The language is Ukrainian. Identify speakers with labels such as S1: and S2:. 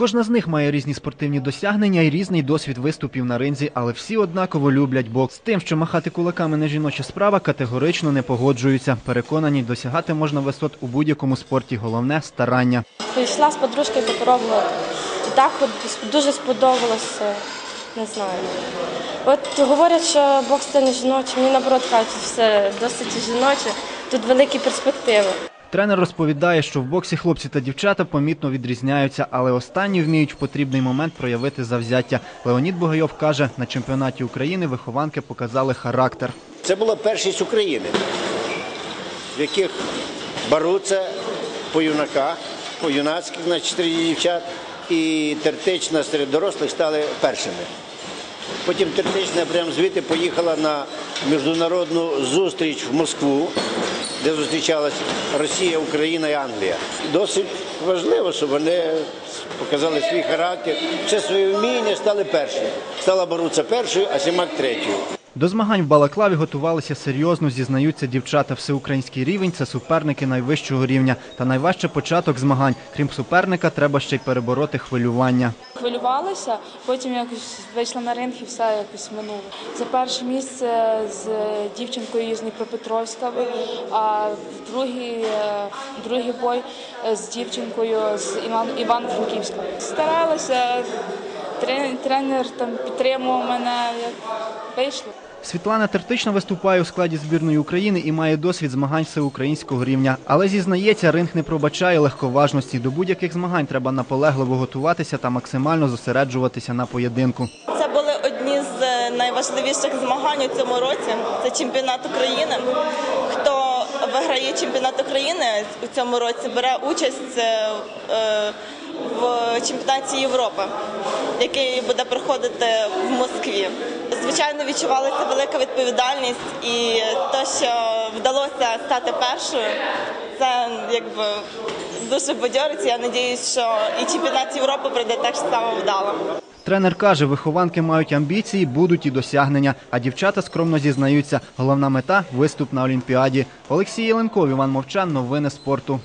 S1: Кожна з них має різні спортивні досягнення і різний досвід виступів на ринзі, але всі однаково люблять бокс. Тим, що махати кулаками не жіноча справа, категорично не погоджуються. Переконані, досягати можна висот у будь-якому спорті. Головне старання.
S2: Прийшла з подружкою попробувати. І так от дуже сподобалося. Не знаю. От говорять, що бокс це не жіночий. Мені наоборот кажуть, все досить жіноче. Тут великі перспективи.
S1: Тренер розповідає, що в боксі хлопці та дівчата помітно відрізняються, але останні вміють в потрібний момент проявити завзяття. Леонід Бугайов каже, на чемпіонаті України вихованки показали характер.
S3: Це була першість України, в яких беруться по юнаках, по юнацьких, значить, чотири дівчат, і тертична серед дорослих стали першими. Потім тертична прямо звідти поїхала на міжнародну зустріч в Москву, де зустрічалась Росія, Україна і Англія. Досить важливо, щоб вони показали свій характер, все своє вміння, стали першими. Стала Боруца першою, а Сімак третьою.
S1: До змагань в Балаклаві готувалися серйозно, зізнаються дівчата. Всеукраїнський рівень це суперники найвищого рівня. Та найважче початок змагань. Крім суперника, треба ще й перебороти хвилювання.
S4: Хвилювалася, потім якось вийшла на ринг і все якось минуло. За перше місце з дівчинкою з Дніпропетровська, а другий, е, другий бой е, з дівчинкою з Іван- Івано-Франківська. Старалася, трен- тренер там підтримував мене, вийшло.
S1: Світлана Тертична виступає у складі збірної України і має досвід змагань всеукраїнського рівня. Але зізнається, ринг не пробачає легковажності. До будь-яких змагань треба наполегливо готуватися та максимально зосереджуватися на поєдинку.
S5: Це були одні з е, найважливіших змагань у цьому році. Це чемпіонат України. Хто виграє чемпіонат України у цьому році, бере участь е, е, в чемпіонаті Європи, який буде проходити в Москві. Звичайно, відчувалася велика відповідальність, і те, що вдалося стати першою, це якби дуже бадьорить. Я сподіваюся, що і чемпіонат Європи пройде так само вдало.
S1: Тренер каже, вихованки мають амбіції, будуть і досягнення. А дівчата скромно зізнаються. Головна мета виступ на Олімпіаді. Олексій Єленков, Іван Мовчан. Новини спорту.